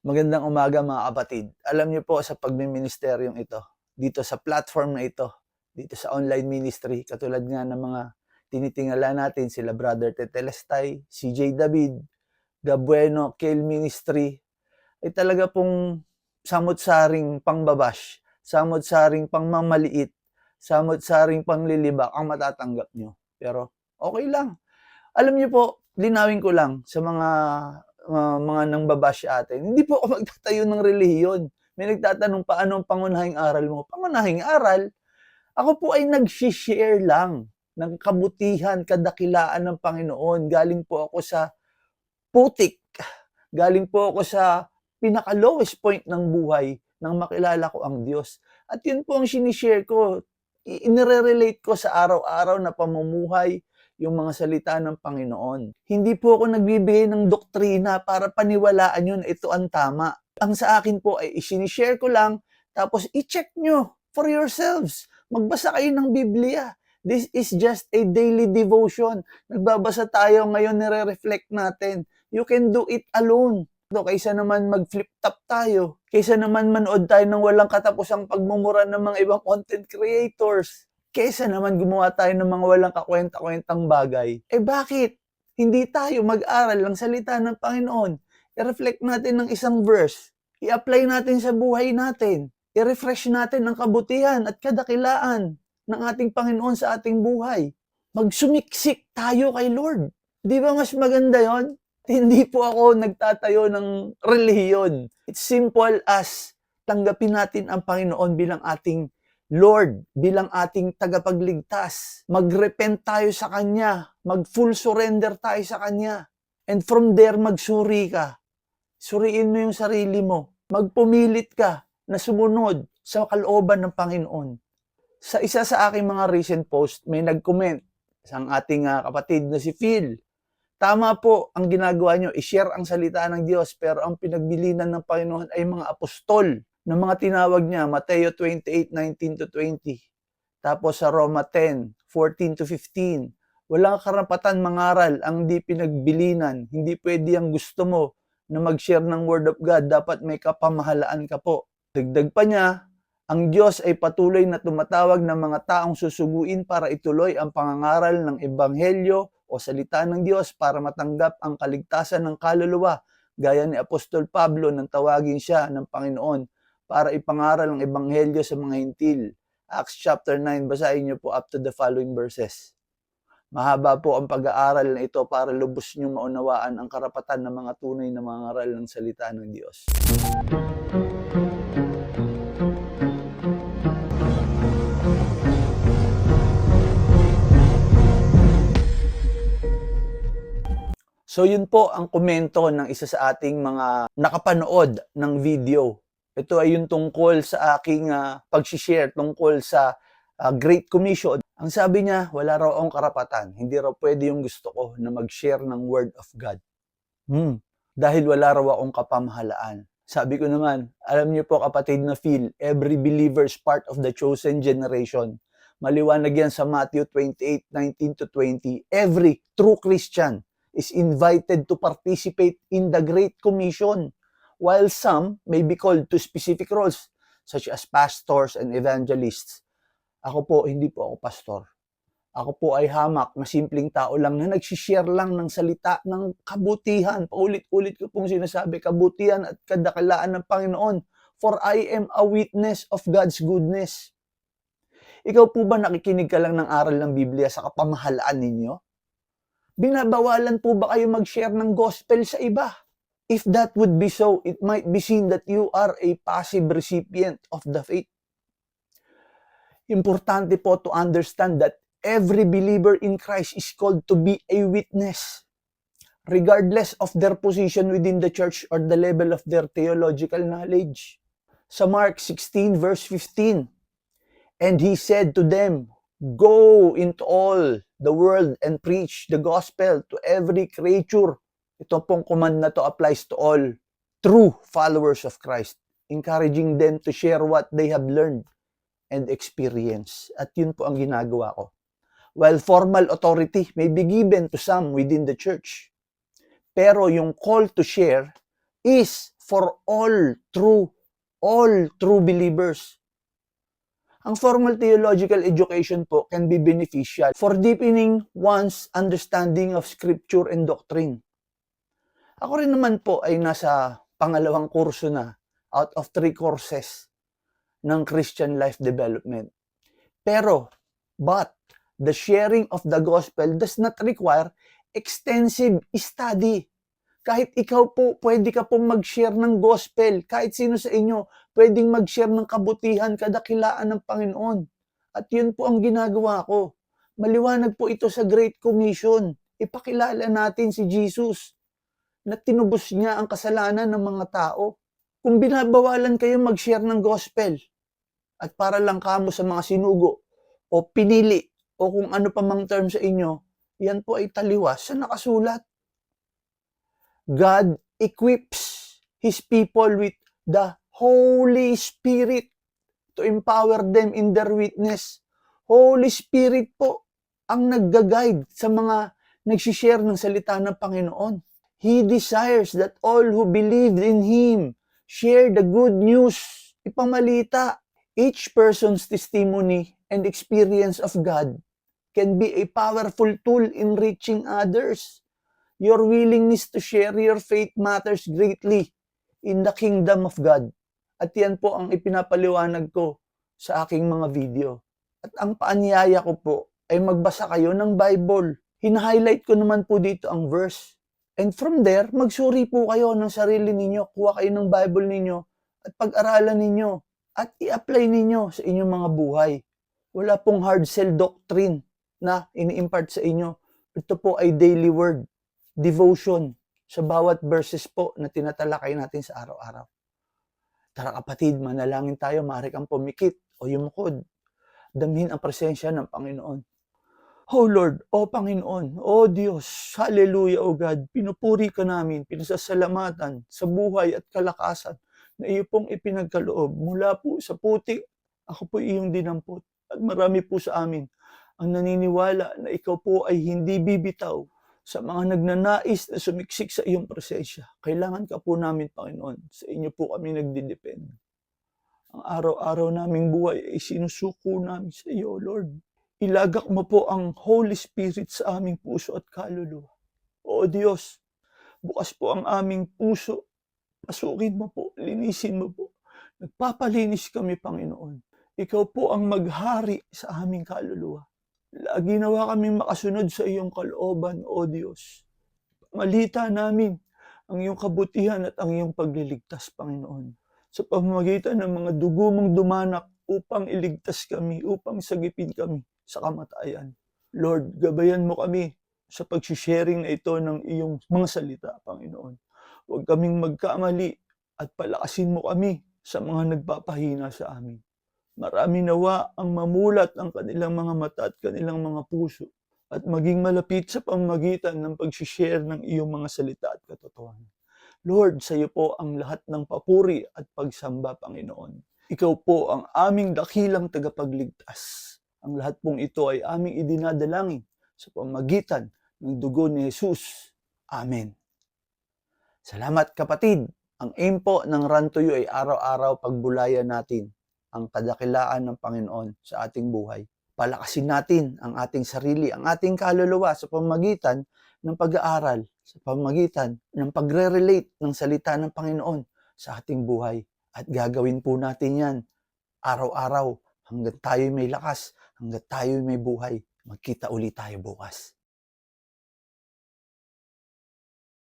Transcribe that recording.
Magandang umaga mga kapatid. Alam niyo po sa pagmiministeryong ito, dito sa platform na ito, dito sa online ministry, katulad nga ng mga tinitingala natin, sila Brother Tetelestay, CJ David, Gabueno, Kale Ministry, ay talaga pong samot-saring pangbabash, samot-saring pangmamaliit, samot-saring panglilibak ang matatanggap nyo. Pero okay lang. Alam niyo po, linawin ko lang sa mga uh, mga nang babash atin. Hindi po ako magtatayo ng relihiyon. May nagtatanong paano ang pangunahing aral mo? Pangunahing aral, ako po ay nag-share lang ng kabutihan, kadakilaan ng Panginoon. Galing po ako sa putik. Galing po ako sa pinaka-lowest point ng buhay nang makilala ko ang Diyos. At yun po ang sinishare ko. Inire-relate ko sa araw-araw na pamumuhay, yung mga salita ng Panginoon. Hindi po ako nagbibigay ng doktrina para paniwalaan yun, ito ang tama. Ang sa akin po ay isinishare ko lang, tapos i-check nyo for yourselves. Magbasa kayo ng Biblia. This is just a daily devotion. Nagbabasa tayo ngayon, nire-reflect natin. You can do it alone. So, kaysa naman mag-flip top tayo, kaysa naman manood tayo ng walang katapusang pagmumura ng mga ibang content creators, kesa naman gumawa tayo ng mga walang kakwenta-kwentang bagay. Eh bakit? Hindi tayo mag-aral ng salita ng Panginoon. I-reflect natin ng isang verse. I-apply natin sa buhay natin. I-refresh natin ang kabutihan at kadakilaan ng ating Panginoon sa ating buhay. Magsumiksik tayo kay Lord. Di ba mas maganda yon? Hindi po ako nagtatayo ng relihiyon. It's simple as tanggapin natin ang Panginoon bilang ating Lord, bilang ating tagapagligtas, mag-repent tayo sa Kanya, mag-full surrender tayo sa Kanya. And from there, magsuri ka. Suriin mo yung sarili mo. Magpumilit ka na sumunod sa kalooban ng Panginoon. Sa isa sa aking mga recent post, may nag-comment isang ating uh, kapatid na si Phil. Tama po ang ginagawa nyo, i-share ang salita ng Diyos, pero ang pinagbilinan ng Panginoon ay mga apostol ng mga tinawag niya, Mateo 28:19 to 20. Tapos sa Roma 10, 14 to 15. Walang karapatan mangaral ang di pinagbilinan. Hindi pwede ang gusto mo na mag-share ng Word of God. Dapat may kapamahalaan ka po. Dagdag pa niya, ang Diyos ay patuloy na tumatawag ng mga taong susuguin para ituloy ang pangangaral ng Ebanghelyo o salita ng Diyos para matanggap ang kaligtasan ng kaluluwa gaya ni Apostol Pablo nang tawagin siya ng Panginoon para ipangaral ang ebanghelyo sa mga hintil. Acts chapter 9, basahin niyo po up to the following verses. Mahaba po ang pag-aaral na ito para lubos niyong maunawaan ang karapatan ng mga tunay na mga aral ng salita ng Diyos. So yun po ang komento ng isa sa ating mga nakapanood ng video ito ay yung tungkol sa aking uh, pag-share tungkol sa uh, Great Commission. Ang sabi niya, wala raw akong karapatan. Hindi raw pwede yung gusto ko na mag-share ng Word of God. Hmm. Dahil wala raw akong kapamahalaan. Sabi ko naman, alam niyo po kapatid na feel, every believer is part of the chosen generation. Maliwanag yan sa Matthew 28, 19 to 20. Every true Christian is invited to participate in the Great Commission while some may be called to specific roles such as pastors and evangelists. Ako po, hindi po ako pastor. Ako po ay hamak na simpleng tao lang na nagsishare lang ng salita ng kabutihan. Paulit-ulit ko pong sinasabi, kabutihan at kadakalaan ng Panginoon. For I am a witness of God's goodness. Ikaw po ba nakikinig ka lang ng aral ng Biblia sa kapamahalaan ninyo? Binabawalan po ba kayo mag-share ng gospel sa iba? If that would be so, it might be seen that you are a passive recipient of the faith. Importante po to understand that every believer in Christ is called to be a witness, regardless of their position within the church or the level of their theological knowledge. Sa Mark 16 verse 15, And he said to them, Go into all the world and preach the gospel to every creature. Ito pong command na to applies to all true followers of Christ, encouraging them to share what they have learned and experienced. At yun po ang ginagawa ko. While formal authority may be given to some within the church, pero yung call to share is for all true, all true believers. Ang formal theological education po can be beneficial for deepening one's understanding of scripture and doctrine. Ako rin naman po ay nasa pangalawang kurso na out of three courses ng Christian life development. Pero, but, the sharing of the gospel does not require extensive study. Kahit ikaw po, pwede ka pong mag-share ng gospel. Kahit sino sa inyo, pwedeng mag-share ng kabutihan, kadakilaan ng Panginoon. At yun po ang ginagawa ko. Maliwanag po ito sa Great Commission. Ipakilala natin si Jesus na tinubos niya ang kasalanan ng mga tao. Kung binabawalan kayo mag-share ng gospel at para lang kamo sa mga sinugo o pinili o kung ano pa mang term sa inyo, yan po ay taliwas sa nakasulat. God equips His people with the Holy Spirit to empower them in their witness. Holy Spirit po ang nagga-guide sa mga nagsishare ng salita ng Panginoon. He desires that all who believe in Him share the good news, ipamalita. Each person's testimony and experience of God can be a powerful tool in reaching others. Your willingness to share your faith matters greatly in the kingdom of God. At yan po ang ipinapaliwanag ko sa aking mga video. At ang paanyaya ko po ay magbasa kayo ng Bible. Hina-highlight ko naman po dito ang verse. And from there, magsuri po kayo ng sarili ninyo. Kuha kayo ng Bible ninyo at pag-aralan ninyo at i-apply ninyo sa inyong mga buhay. Wala pong hard sell doctrine na ini-impart sa inyo. Ito po ay daily word, devotion sa bawat verses po na tinatalakay natin sa araw-araw. Tara kapatid, manalangin tayo, maaari kang pumikit o yumukod. Damhin ang presensya ng Panginoon. Oh Lord, oh Panginoon, oh Diyos, hallelujah, oh God, pinupuri ka namin, pinasasalamatan sa buhay at kalakasan na iyo pong ipinagkaloob mula po sa putik, ako po iyong dinampot at marami po sa amin ang naniniwala na ikaw po ay hindi bibitaw sa mga nagnanais na sumiksik sa iyong presensya. Kailangan ka po namin, Panginoon. Sa inyo po kami nagdidepend. Ang araw-araw naming buhay ay sinusuko namin sa iyo, Lord. Ilagak mo po ang Holy Spirit sa aming puso at kaluluwa. O Diyos, bukas po ang aming puso. Pasukin mo po, linisin mo po. Nagpapalinis kami, Panginoon. Ikaw po ang maghari sa aming kaluluwa. Lagi nawa kaming makasunod sa iyong kalooban, O Diyos. Malita namin ang iyong kabutihan at ang iyong pagliligtas, Panginoon. Sa pamamagitan ng mga dugo mong dumanak upang iligtas kami, upang sagipin kami sa kamatayan. Lord, gabayan mo kami sa pag-sharing na ito ng iyong mga salita, Panginoon. Huwag kaming magkamali at palakasin mo kami sa mga nagpapahina sa amin. Marami nawa ang mamulat ang kanilang mga mata at kanilang mga puso at maging malapit sa pamamagitan ng pag-share ng iyong mga salita at katotohanan. Lord, sa iyo po ang lahat ng papuri at pagsamba, Panginoon. Ikaw po ang aming dakilang tagapagligtas. Ang lahat pong ito ay aming idinadalangin sa pamagitan ng dugo ni Jesus. Amen. Salamat kapatid. Ang aim po ng You ay araw-araw pagbulayan natin ang kadakilaan ng Panginoon sa ating buhay. Palakasin natin ang ating sarili, ang ating kaluluwa sa pamagitan ng pag-aaral, sa pamagitan ng pagre-relate ng salita ng Panginoon sa ating buhay. At gagawin po natin yan araw-araw hanggang tayo may lakas, hanggang tayo may buhay. Magkita ulit tayo bukas.